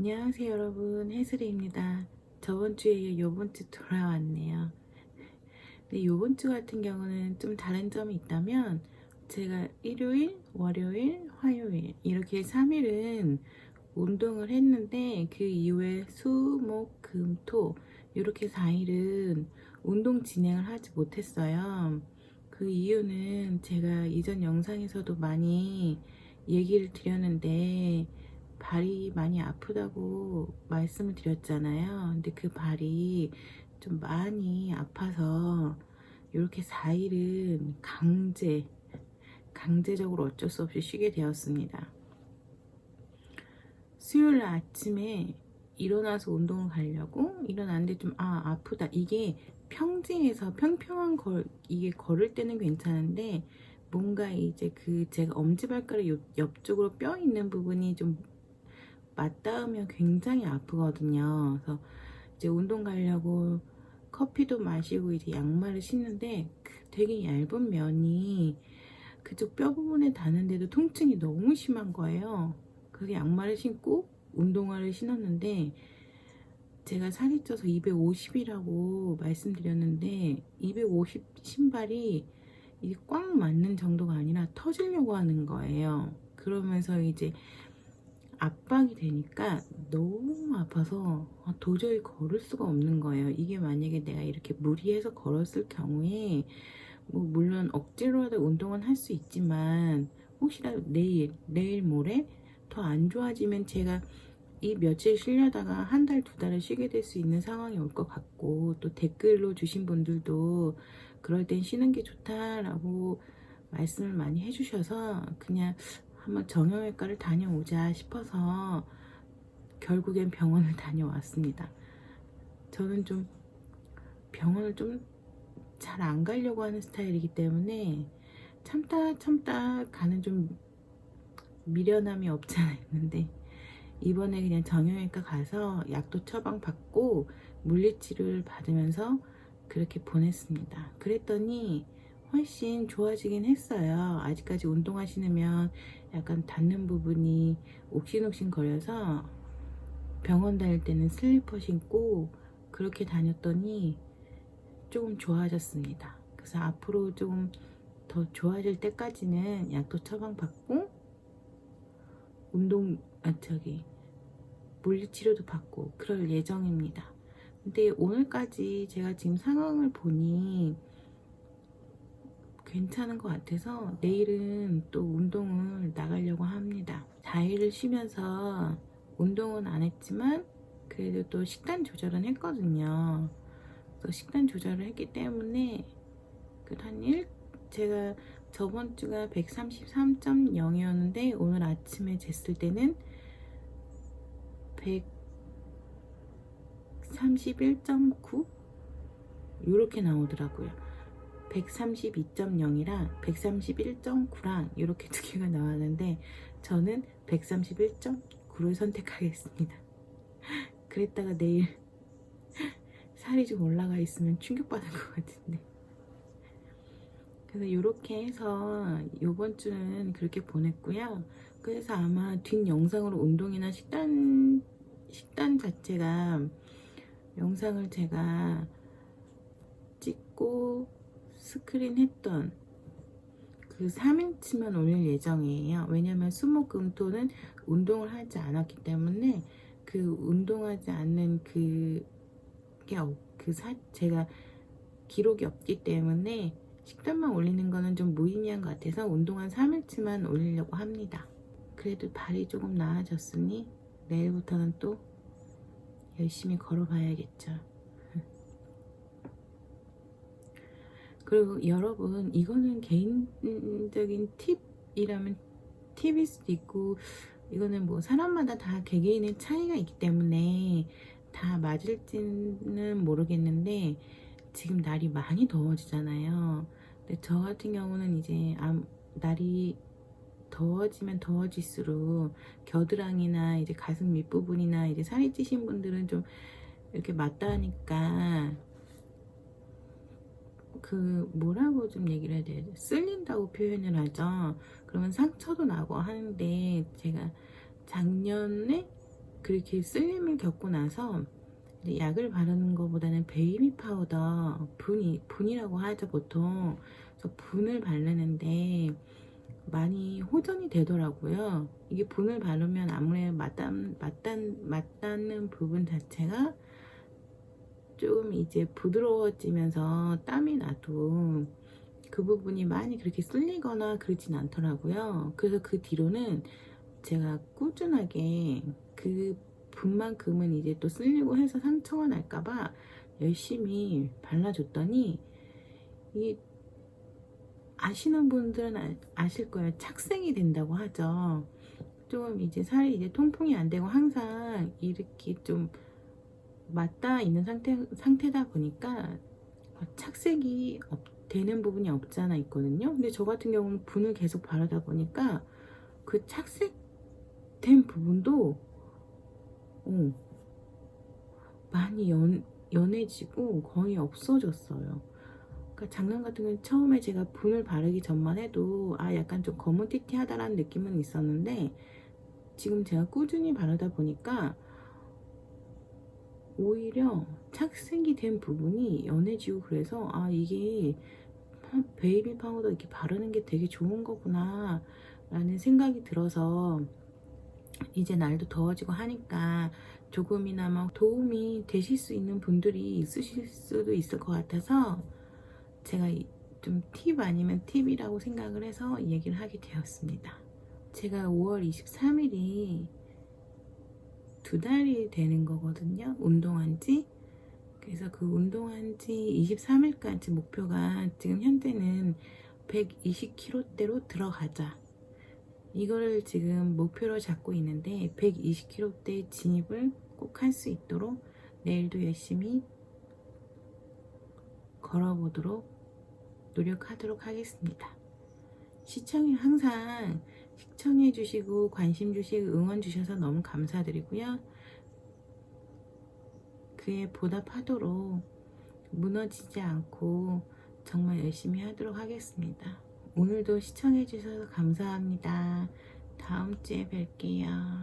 안녕하세요 여러분. 해슬이입니다. 저번 주에 이어 요번 주 돌아왔네요. 근데 요번 주 같은 경우는 좀 다른 점이 있다면 제가 일요일, 월요일, 화요일 이렇게 3일은 운동을 했는데 그 이후에 수, 목, 금, 토 이렇게 4일은 운동 진행을 하지 못했어요. 그 이유는 제가 이전 영상에서도 많이 얘기를 드렸는데 발이 많이 아프다고 말씀을 드렸잖아요. 근데 그 발이 좀 많이 아파서 이렇게 4일은 강제, 강제적으로 어쩔 수 없이 쉬게 되었습니다. 수요일 날 아침에 일어나서 운동을 가려고 일어났는데 좀 아 아프다 이게 평지에서 평평한 걸 이게 걸을 때는 괜찮은데 뭔가 이제 그 제가 엄지발가락 옆, 옆쪽으로 뼈 있는 부분이 좀 맞닿으면 굉장히 아프거든요. 그래서 이제 운동 가려고 커피도 마시고 이제 양말을 신는데 그 되게 얇은 면이 그쪽 뼈 부분에 닿는데도 통증이 너무 심한 거예요. 그래서 양말을 신고 운동화를 신었는데 제가 살이 쪄서 250이라고 말씀드렸는데 250 신발이 꽉 맞는 정도가 아니라 터지려고 하는 거예요. 그러면서 이제 압박이 되니까 너무 아파서 아, 도저히 걸을 수가 없는 거예요. 이게 만약에 내가 이렇게 무리해서 걸었을 경우에 뭐 물론 억지로라도 운동은 할 수 있지만 혹시라도 내일, 내일 모레 더 안 좋아지면 제가 이 며칠 쉬려다가 한 달, 두 달을 쉬게 될 수 있는 상황이 올 것 같고 또 댓글로 주신 분들도 그럴 땐 쉬는 게 좋다라고 말씀을 많이 해주셔서 그냥 한번 정형외과를 다녀오자 싶어서 결국엔 병원을 다녀왔습니다. 저는 좀 병원을 좀 잘 안 가려고 하는 스타일이기 때문에 참다 참다 가는 좀 미련함이 없지 않아 있는데 이번에 그냥 정형외과 가서 약도 처방 받고 물리치료를 받으면서 그렇게 보냈습니다. 그랬더니 훨씬 좋아지긴 했어요. 아직까지 운동하시면 약간 닿는 부분이 옥신옥신 거려서 병원 다닐 때는 슬리퍼 신고 그렇게 다녔더니 조금 좋아졌습니다. 그래서 앞으로 조금 더 좋아질 때까지는 약도 처방받고 운동 아 저기 물리치료도 받고 그럴 예정입니다. 근데 오늘까지 제가 지금 상황을 보니 괜찮은 것 같아서 내일은 또 운동을 나가려고 합니다. 4일을 쉬면서 운동은 안 했지만 그래도 또 식단 조절은 했거든요. 또 식단 조절을 했기 때문에 그한 일 제가 저번 주가 133.0이었는데 오늘 아침에 쟀을 때는 131.9 이렇게 나오더라고요. 132.0이랑 131.9랑 이렇게 두 개가 나왔는데 저는 131.9를 선택하겠습니다. 그랬다가 내일 살이 좀 올라가 있으면 충격받을 것 같은데. 그래서 이렇게 해서 이번 주는 그렇게 보냈고요. 그래서 아마 뒷 영상으로 운동이나 식단 식단 자체가 영상을 제가 찍고 스크린 했던 그 3인치만 올릴 예정이에요. 왜냐면 수목금토는 운동을 하지 않았기 때문에 그 운동하지 않는 그게 없, 그 사, 제가 기록이 없기 때문에 식단만 올리는 거는 좀 무의미한 것 같아서 운동한 3일치만 올리려고 합니다. 그래도 발이 조금 나아졌으니 내일부터는 또 열심히 걸어봐야겠죠. 그리고 여러분 이거는 개인적인 팁이라면 팁일 수도 있고 이거는 뭐 사람마다 다 개개인의 차이가 있기 때문에 다 맞을지는 모르겠는데 지금 날이 많이 더워지잖아요. 근데 저 같은 경우는 이제 날이 더워지면 더워질수록 겨드랑이나 이제 가슴 밑부분이나 이제 살이 찌신 분들은 좀 이렇게 맞다니까 그 뭐라고 좀 얘기를 해야 되지? 쓸린다고 표현을 하죠. 그러면 상처도 나고 하는데 제가 작년에 그렇게 쓸림을 겪고 나서 약을 바르는 것보다는 베이비 파우더 분이 분이라고 하죠 보통 그래서 분을 바르는데 많이 호전이 되더라고요. 이게 분을 바르면 아무래도 맞닿, 맞닿, 맞닿는 부분 자체가 좀 이제 부드러워지면서 땀이 나도 그 부분이 많이 그렇게 쓸리거나 그러진 않더라고요. 그래서 그 뒤로는 제가 꾸준하게 그 분만큼은 이제 또 쓸리고 해서 상처가 날까봐 열심히 발라줬더니 이 아시는 분들은 아- 아실 거예요. 착색이 된다고 하죠. 좀 이제 살이 이제 통풍이 안 되고 항상 이렇게 좀 맞닿아 있는 상태, 상태다 보니까 착색이 없, 되는 부분이 없잖아 있거든요. 근데 저 같은 경우는 분을 계속 바르다 보니까 그 착색된 부분도 어, 많이 연, 연해지고 거의 없어졌어요. 그러니까 장난 같은 경우는 처음에 제가 분을 바르기 전만 해도 아 약간 좀 거무튀튀하다라는 느낌은 있었는데 지금 제가 꾸준히 바르다 보니까 오히려 착색이 된 부분이 연해지고 그래서 아 이게 베이비 파우더 이렇게 바르는 게 되게 좋은 거구나 라는 생각이 들어서 이제 날도 더워지고 하니까 조금이나마 도움이 되실 수 있는 분들이 있으실 수도 있을 것 같아서 제가 좀 팁 아니면 팁이라고 생각을 해서 이 얘기를 하게 되었습니다. 제가 5월 23일이 두 달이 되는 거거든요. 운동한 지. 그래서 그 운동한 지 23일까지 목표가 지금 현재는 120kg대로 들어가자. 이거를 지금 목표로 잡고 있는데 120kg대 진입을 꼭 할 수 있도록 내일도 열심히 걸어보도록 노력하도록 하겠습니다. 시청이 항상 시청해 주시고 관심 주시고 응원 주셔서 너무 감사드리고요. 그에 보답하도록 무너지지 않고 정말 열심히 하도록 하겠습니다. 오늘도 시청해 주셔서 감사합니다. 다음 주에 뵐게요.